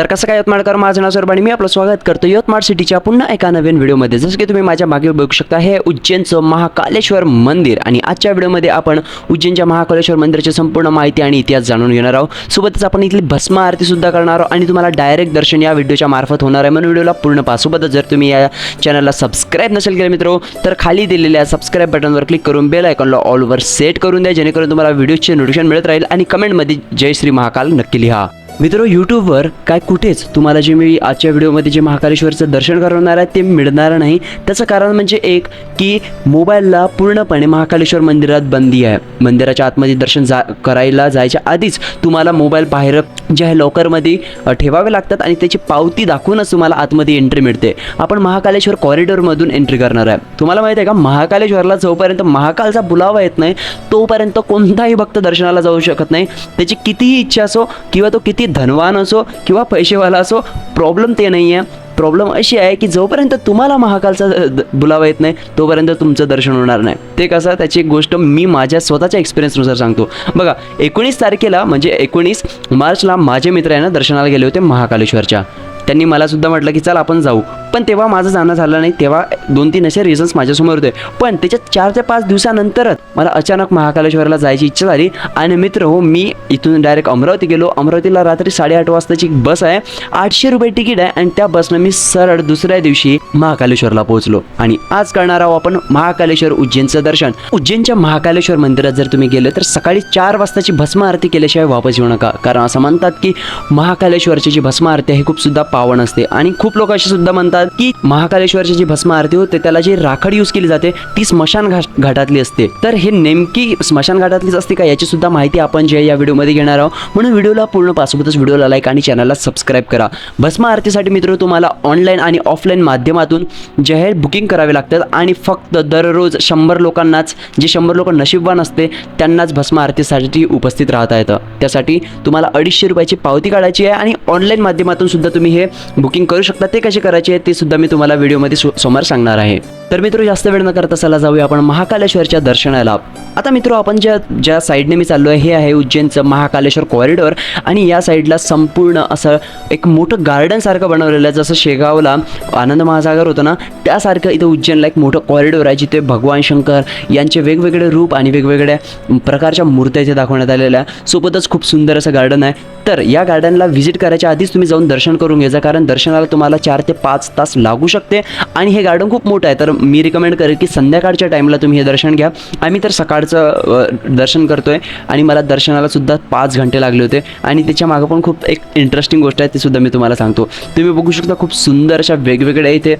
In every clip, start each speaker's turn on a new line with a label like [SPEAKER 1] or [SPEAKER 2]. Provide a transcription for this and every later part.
[SPEAKER 1] तर कसं काय यवतमाळकर? माझं नाव सरबाणी मी आपलं स्वागत करतो यवतमाळ सिटीच्या पुन्हा एका नवीन व्हिडिओमध्ये. जसं की तुम्ही माझ्या मागे बघू शकता हे उज्जैनचं महाकालेश्वर मंदिर. आणि आजच्या व्हिडिओमध्ये आपण उज्जैनच्या महाकालेश्वर मंदिराची संपूर्ण माहिती आणि इतिहास जाणून घेणार आहोत. सोबतच आपण इथली भस्म आरतीसुद्धा करणार आहोत आणि तुम्हाला डायरेक्ट दर्शन या व्हिडिओच्या मार्फत होणार आहे. म्हणून व्हिडिओला पूर्ण पासोबतच जर तुम्ही या चॅनलला सबस्क्राईब नसेल केलं मित्र तर खाली दिलेल्या सबस्क्राईब बटनवर क्लिक करून बेल आयकॉनला ऑलवर सेट करून द्या जेणेकरून तुम्हाला व्हिडिओचे नोटिफिकेशन मिळत राहील आणि कमेंटमध्ये जय श्री महाकाल नक्की लिहा. मित्र यूट्यूबवर काय कुठेच तुम्हाला जे मी आजच्या व्हिडिओमध्ये जे महाकालेश्वरचं दर्शन करवणार आहे ते मिळणार नाही. त्याचं कारण म्हणजे एक की मोबाईलला पूर्णपणे महाकालेश्वर मंदिरात बंदी आहे. मंदिराच्या आतमध्ये दर्शन जा करायला जायच्या आधीच तुम्हाला मोबाईल बाहेर जे आहे लॉकरमध्ये ठेवावे लागतात आणि त्याची पावती दाखवूनच तुम्हाला आतमध्ये एंट्री मिळते. आपण महाकालेश्वर कॉरिडॉरमधून एंट्री करणार आहे. तुम्हाला माहिती आहे का महाकालेश्वरला जोपर्यंत महाकालचा बुलावा येत नाही तोपर्यंत कोणताही भक्त दर्शनाला जाऊ शकत नाही. त्याची कितीही इच्छा असो किंवा तो किती धनवान असो किंवा पैसेवाला असो प्रॉब्लेम ते नाही आहे प्रॉब्लेम अशी आहे की जोपर्यंत तुम्हाला महाकालचा द- बुलावा येत नाही तोपर्यंत तुमचं दर्शन होणार नाही. ते कसं त्याची एक गोष्ट मी माझ्या स्वतःच्या एक्सपिरियन्सनुसार सांगतो. बघा एकोणीस तारखेला म्हणजे एकोणीस मार्चला माझे मित्र आहे ना दर्शनाला गेले होते महाकालेश्वरच्या. त्यांनी मला सुद्धा म्हटलं की चल आपण जाऊ. पण तेव्हा माझं जाणं झालं नाही. तेव्हा दोन तीन असे रिझन्स माझ्यासमोर होते. पण त्याच्या चार ते पाच दिवसानंतरच मला अचानक महाकालेश्वरला जायची इच्छा झाली आणि मित्र हो मी इथून डायरेक्ट अमरावती गेलो. अमरावतीला रात्री साडेआठ वाजताची बस आहे. आठशे रुपये तिकीट आहे आणि त्या बसनं मी सरळ दुसऱ्या दिवशी महाकालेश्वरला पोहोचलो. आणि आज करणार आहोत आपण महाकालेश्वर उज्जैनचं दर्शन. उज्जैनच्या महाकालेश्वर मंदिरात जर तुम्ही गेले तर सकाळी चार वाजताची भस्म आरती केल्याशिवाय वापस येऊ नका. कारण असं म्हणतात की महाकालेश्वरची जी भस्म आरती आहे खूप सुद्धा पावन असते. आणि खूप लोक असे सुद्धा म्हणतात की महाकालेश्वरची जी भस्म आरती होते त्याला जी राखड यूज केली जाते ती स्मशान घाटातली असते. तर हे नेमकी स्मशान घाटातलीच असते का याची सुद्धा माहिती आपण जे या व्हिडिओमध्ये घेणार आहोत. म्हणून व्हिडिओला पूर्ण पासोबतच व्हिडिओला लाईक आणि चॅनलला सबस्क्राईब करा. भस्म आरतीसाठी मित्र तुम्हाला ऑनलाईन आणि ऑफलाईन माध्यमातून जे आहे बुकिंग करावे लागतात आणि फक्त दररोज शंभर लोकांनाच जे शंभर लोक नशीबवान असते त्यांनाच भस्म आरतीसाठी उपस्थित राहता येतं. त्यासाठी तुम्हाला अडीचशे रुपयाची पावती काढायची आहे आणि ऑनलाईन माध्यमातून सुद्धा तुम्ही हे बुकिंग करू शकता. ते कसे करायचे आहे ते सुद्धा मी तुम्हाला व्हिडिओमध्ये सो- समोर सांगणार आहे. तर मित्र जास्त वेळ न करता चला जाऊया आपण महाकालेश्वरच्या दर्शनाला. आता मित्र आपण ज्या ज्या साईडने मी चाललो आहे हे आहे उज्जैनचं महाकालेश्वर कॉरिडॉर आणि या साईडला संपूर्ण असं एक मोठं गार्डन सारखं बनवलेलं आहे. जसं शेगावला आनंद महासागर होतं ना त्यासारखं इथं उज्जैनला एक मोठं कॉरिडॉर आहे जिथे भगवान शंकर यांचे वेगवेगळे रूप आणि वेगवेगळ्या प्रकारच्या मूर्त्या इथे दाखवण्यात आलेल्या आहे सोबतच खूप सुंदर असं गार्डन आहे. तर या गार्डनला व्हिजिट करायच्या आधीच तुम्ही जाऊन दर्शन करून घ्यायचं कारण दर्शनाला तुम्हाला चार ते पाच तास लागू शकते. आणि हे गार्डन खूप मोठं आहे. तर मी रिकमेंड करेल की संध्याकाळच्या टाईमला तुम्ही हे दर्शन घ्या. आम्ही तर सकाळचं दर्शन दर्शन करतोय. आणि मला दर्शनाला सुद्धा पाच घंटे लागले होते. आणि त्याच्या मागं पण खूप एक इंटरेस्टिंग गोष्ट आहे ती सुद्धा मी तुम्हाला सांगतो. तुम्ही बघू शकता खूप सुंदर अशा वेगवेगळ्या इथे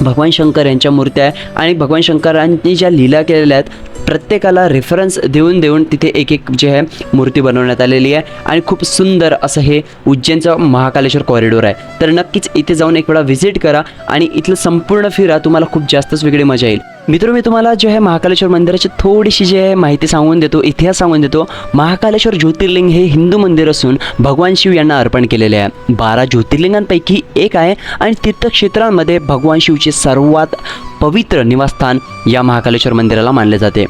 [SPEAKER 1] भगवान शंकर यांच्या मूर्त्या आहे. आणि भगवान शंकरांनी ज्या लीला केलेल्या आहेत प्रत्येकाला रेफरन्स देऊन देऊन तिथे एक एक जे आहे मूर्ती बनवण्यात आलेली आहे. आणि खूप सुंदर असं हे उज्जैनचं महाकालेश्वर कॉरिडोर आहे. तर नक्कीच इथे जाऊन एक वेळा व्हिजिट करा आणि इथलं संपूर्ण फिरा तुम्हाला खूप जास्तच वेगळी मजा येईल. मित्र मी तुम्हाला जे आहे महाकालेश्वर मंदिराची थोडीशी जी आहे माहिती सांगून देतो इतिहास सांगून देतो. महाकालेश्वर ज्योतिर्लिंग हे हिंदू मंदिर असून भगवान शिव यांना अर्पण केलेले आहे. बारा ज्योतिर्लिंगांपैकी एक आहे आणि तीर्थक्षेत्रांमध्ये भगवान शिवचे सर्वात पवित्र निवासस्थान या महाकालेश्वर मंदिराला मानले जाते.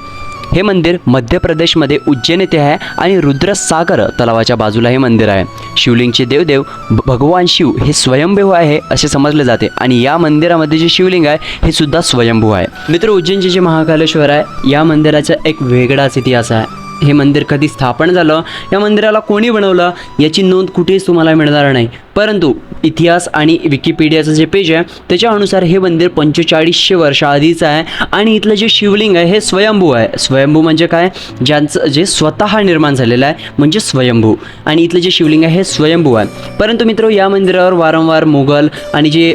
[SPEAKER 1] हे मंदिर मध्य प्रदेशमध्ये उज्जैन येथे आहे आणि रुद्रसागर तलावाच्या बाजूला हे मंदिर आहे. शिवलिंगचे देवदेव भगवान शिव हे स्वयंभू आहे असे समजले जाते आणि या मंदिरामध्ये जे शिवलिंग आहे हे सुद्धा स्वयंभू आहे. मित्र उज्जैनचे जे महाकालेश्वर आहे या मंदिराचा एक वेगळाच इतिहास आहे. हे मंदिर कधी स्थापन झालं या मंदिराला कोणी बनवलं याची नोंद कुठेच तुम्हाला मिळणार नाही. परंतु इतिहास आणि विकिपीडियाचं जे पेज आहे त्याच्यानुसार हे मंदिर पंचेचाळीसशे वर्ष आधीचं आहे आणि इथलं जे शिवलिंग आहे हे स्वयंभू आहे. स्वयंभू म्हणजे काय? ज्यांचं जे स्वतः निर्माण झालेलं आहे म्हणजे स्वयंभू. आणि इथलं जे शिवलिंग आहे हे स्वयंभू आहे. परंतु मित्र या मंदिरावर वारंवार मुघल आणि जे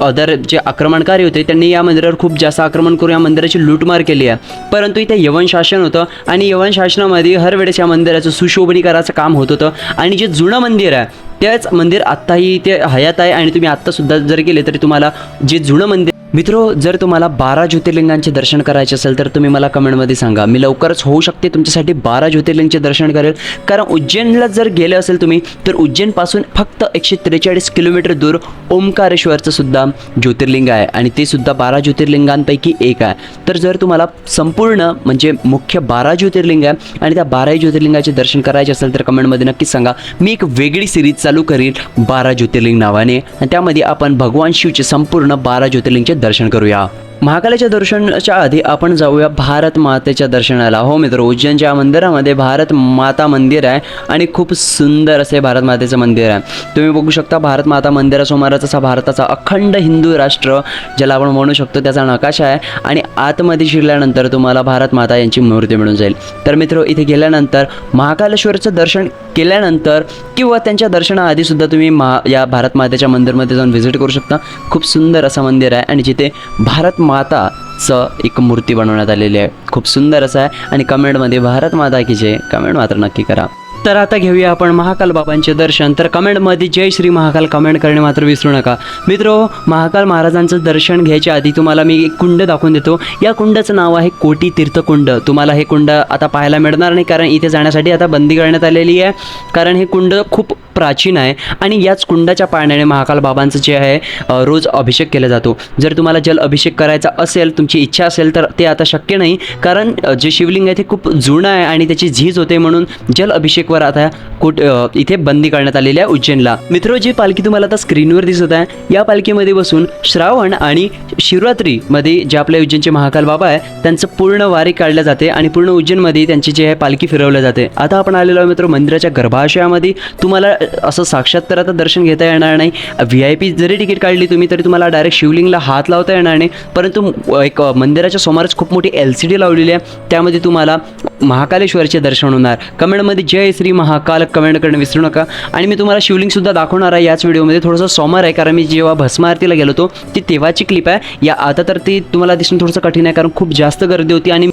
[SPEAKER 1] अदर जे आक्रमणकारी होते त्यांनी या मंदिरावर खूप जास्त आक्रमण करून या मंदिराची लूटमार केली आहे. परंतु इथे यवन शासन होतं आणि यवन शासनामध्ये हर वेळेस या मंदिराचं सुशोभनीकराचं काम होत होतं. आणि जे जुनं मंदिर आहे त्याच मंदिर आत्ताही ते हयात आहे आणि तुम्ही आत्तासुद्धा जर गेले तरी तुम्हाला जे जुनं मंदिर मित्रो जर तुम्हाला बारा ज्योतिर्लिंगांचे दर्शन करायचे असेल तर तुम्ही मला कमेंटमध्ये सांगा. मी लवकरच होऊ शकते तुमच्यासाठी बारा ज्योतिर्लिंगचे दर्शन करेल. कारण उज्जैनला जर गेले असेल तुम्ही तर उज्जैनपासून फक्त एकशे त्रेचाळीस किलोमीटर दूर ओंकारेश्वरचं सुद्धा ज्योतिर्लिंग आहे. आणि ते सुद्धा बारा ज्योतिर्लिंगांपैकी एक आहे. तर जर तुम्हाला संपूर्ण म्हणजे मुख्य बारा ज्योतिर्लिंग आहे आणि त्या बाराही ज्योतिर्लिंगाचे दर्शन करायचे असेल तर कमेंटमध्ये नक्कीच सांगा. मी एक वेगळी सिरीज चालू करीन बारा ज्योतिर्लिंग नावाने. आणि त्यामध्ये आपण भगवान शिवचे संपूर्ण बारा ज्योतिर्लिंगचे दर्शन करूया. महाकालाच्या दर्शनाच्या आधी आपण जाऊया भारत मातेच्या दर्शनाला. हो मित्र उज्जैनच्या मंदिरामध्ये भारत माता मंदिर आहे आणि खूप सुंदर असे भारत मातेचं मंदिर आहे. तुम्ही बघू शकता भारत माता मंदिरासमोरच असा भारताचा अखंड हिंदू राष्ट्र ज्याला आपण म्हणू शकतो त्याचा नकाशा आहे आणि आतमध्ये शिरल्यानंतर तुम्हाला भारत माता यांची मूर्ती मिळून जाईल. तर मित्र इथे गेल्यानंतर महाकालेश्वरचं दर्शन केल्यानंतर किंवा त्यांच्या दर्शनाआधी सुद्धा तुम्ही महा या भारत मातेच्या मंदिरमध्ये जाऊन व्हिजिट करू शकता. खूप सुंदर असं मंदिर आहे आणि जिथे भारत माताचं एक मूर्ती बनवण्यात आलेली आहे. खूप सुंदर असं आहे. आणि कमेंटमध्ये भारत माता की जय. कमेंट मात्र नक्की करा. तर आता घेऊया आपण महाकाल बाबांचे दर्शन. तर कमेंटमध्ये जय श्री महाकाल कमेंट करणे मात्र विसरू नका. मित्रो महाकाल महाराजांचं दर्शन घ्यायच्या आधी तुम्हाला मी एक कुंड दाखवून देतो. या कुंडाचं नाव आहे कोटी तीर्थकुंड. तुम्हाला हे कुंड आता पाहायला मिळणार नाही कारण इथे जाण्यासाठी आता बंदी करण्यात आलेली आहे. कारण हे कुंड खूप प्राचीन आहे आणि याच कुंडाच्या पाण्याने महाकाल बाबांचं जे आहे रोज अभिषेक केला जातो. जर तुम्हाला जल अभिषेक करायचा असेल तुमची इच्छा असेल तर ते आता शक्य नाही. कारण जे शिवलिंग आहे ते खूप जुनं आहे आणि त्याची झीज होते म्हणून जल अभिषेकवर आता कुठ इथे बंदी करण्यात आलेली आहे उज्जैनला. मित्र जी पालखी तुम्हाला आता स्क्रीनवर दिसत आहे या पालखीमध्ये बसून श्रावण आणि शिवरात्रीमध्ये जे आपल्या उज्जैनचे महाकाल बाबा आहे त्यांचं पूर्ण वारी काढल्या जाते आणि पूर्ण उज्जैनमध्ये त्यांची जी आहे पालखी फिरवल्या जाते. आता आपण आलेलो आहे मित्र मंदिराच्या गर्भाशयामध्ये. तुम्हाला असं साक्षात तर आता दर्शन घेता येणार नाही. व्ही आय पी जरी तिकीट काढली तुम्ही तरी तुम्हाला डायरेक्ट शिवलिंगला हात लावता येणार नाही. परंतु एक मंदिराच्या समोरच खूप मोठी एल सी डी लावलेली आहे. त्यामध्ये तुम्हाला महाकालेश्वरचे दर्शन होणार. कमेंटमध्ये जय श्री महाकाल कमेंट करणं विसरू नका. आणि मी तुम्हाला शिवलिंगसुद्धा दाखवणार आहे याच व्हिडिओमध्ये. थोडंसं सोमवार आहे कारण मी जेव्हा भस्म आरतीला गेलो होतो ती तेव्हाची क्लिप आहे. या आता तर ती तुम्हाला दिसून थोडंसं कठीण आहे कारण खूप जास्त गर्दी होती आणि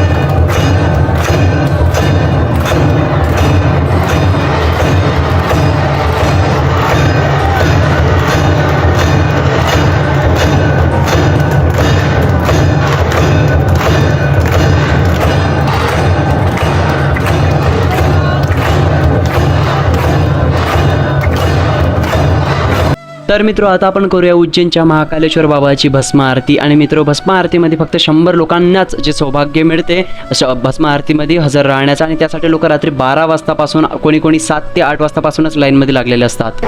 [SPEAKER 1] तर मित्र आता आपण करूया उज्जैनच्या महाकालेश्वर बाबाची भस्म आरती आणि मित्र भस्म आरतीमध्ये फक्त शंभर लोकांनाच जे सौभाग्य मिळते भस्म आरतीमध्ये हजर राहण्याचं आणि त्यासाठी लोक रात्री बारा वाजतापासून कोणी कोणी सात ते आठ वाजतापासूनच लाईनमध्ये लागलेले असतात.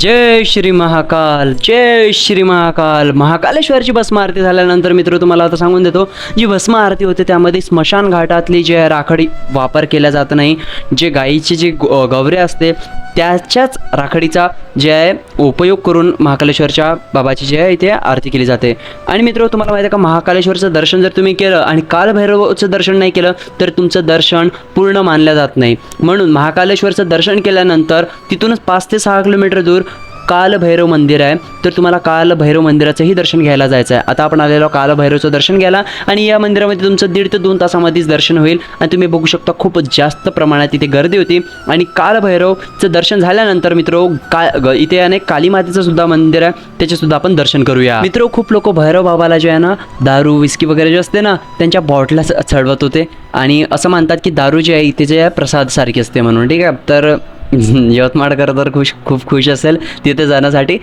[SPEAKER 1] जय श्री महाकाल जय श्री महाकाल. महाकालेश्वरची भस्म आरती झाल्यानंतर मित्र तुम्हाला आता सांगून देतो जी भस्म आरती होते त्यामध्ये स्मशान घाटातली जे राखडी वापर केला जात नाही जे गाईची जी गवरे असते त्याच्याच राखडीचा जे आहे उपयोग करून महाकालेश्वरच्या बाबाची जी आहे इथे आरती केली जाते. आणि मित्र तुम्हाला माहिती आहे का महाकालेश्वरचं दर्शन जर तुम्ही केलं आणि कालभैरवचं दर्शन नाही केलं तर तुमचं दर्शन पूर्ण मानलं जात नाही. म्हणून महाकालेश्वरचं दर्शन केल्यानंतर तिथूनच पाच ते सहा किलोमीटर दूर कालभैरव मंदिर आहे. तर तुम्हाला कालभैरव मंदिराचंही दर्शन घ्यायला जायचं आहे. आता आपण आलेलो कालभैरवचं दर्शन घ्यायला आणि या मंदिरामध्ये तुमचं दीड ते दोन तासामध्येच दर्शन होईल. आणि तुम्ही बघू शकता खूप जास्त प्रमाणात इथे गर्दी होती. आणि कालभैरवचं दर्शन झाल्यानंतर मित्र का ग- इथे अनेक काली मातेचं सुद्धा मंदिर आहे. त्याचेसुद्धा आपण दर्शन करूया. मित्र खूप लोक भैरव बाबाला जे आहे ना दारू विस्की वगैरे जे असते ना त्यांच्या बॉटला चढवत होते. आणि असं म्हणतात की दारू जी आहे इथे जे आहे प्रसाद सारखी असते म्हणून. ठीक आहे? तर यवतमाळकर तर खुश खूप खुश असेल तिथे जाण्यासाठी.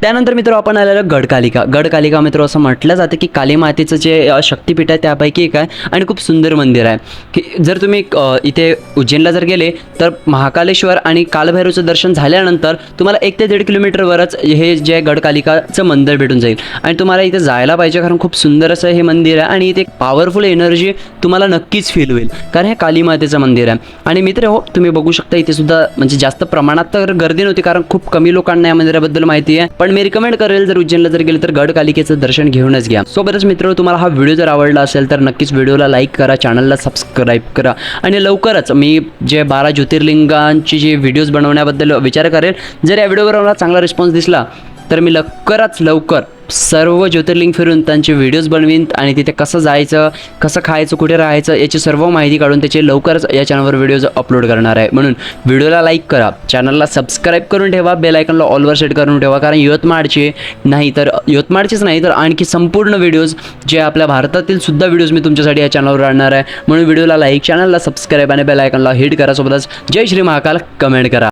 [SPEAKER 1] त्यानंतर मित्र आपण आलेलो गडकालिका. गडकालिका मित्र असं म्हटलं जातं की काली मातेचं जे शक्तीपीठ शक्तिपीठ आहे त्यापैकी एक आहे आणि खूप सुंदर मंदिर आहे. की जर तुम्ही इथे उज्जैनला जर गेले तर महाकालेश्वर आणि कालभैरवचं दर्शन झाल्यानंतर तुम्हाला एक ते दीड किलोमीटरवरच हे जे आहे गडकालिकाचं मंदिर भेटून जाईल. आणि तुम्हाला इथे जायला पाहिजे कारण खूप सुंदर असं हे मंदिर आहे आणि इथे पॉवरफुल एनर्जी तुम्हाला नक्कीच फील होईल. कारण हे काली मातेचं मंदिर आहे. आणि मित्र हो तुम्ही बघू शकता इथे सुद्धा म्हणजे म्हणजे जास्त प्रमाणात तर गर्दी नव्हती कारण खूप कमी लोकांना या मंदिराबद्दल माहिती आहे. पण मी रिकमेंड करेल जर उज्जैनला जर गेले तर गडकालिकेचं दर्शन घेऊनच घ्या. सोबतच मित्र तुम्हाला हा व्हिडिओ जर आवडला असेल तर नक्कीच व्हिडिओला लाईक करा चॅनलला सबस्क्राईब करा. आणि लवकरच मी जे बारा ज्योतिर्लिंगांची जे व्हिडिओज बनवण्याबद्दल विचार करेल जर या व्हिडिओवर मला चांगला रिस्पॉन्स दिसला तर मी लवकरच लवकर सर्व ज्योतिर्लिंग फिरून त्यांचे व्हिडिओज बनवीन आणि तिथे कसं जायचं कसं खायचं कुठे राहायचं याची सर्व माहिती काढून त्याचे लवकरच या चॅनलवर व्हिडिओज अपलोड करणार आहे. म्हणून व्हिडिओला लाईक करा चॅनलला सबस्क्राईब करून ठेवा बेलायकनला ऑलवर सेट करून ठेवा कारण यवतमाळचे नाही तर यवतमाळचेच नाही तर आणखी संपूर्ण व्हिडिओज जे आपल्या भारतातील सुद्धा व्हिडिओज मी तुमच्यासाठी या चॅनलवर आणणार आहे. म्हणून व्हिडिओला लाईक चॅनलला सबस्क्राईब आणि बेलायकनला हिट करा सोबतच जय श्री महाकाल कमेंट करा.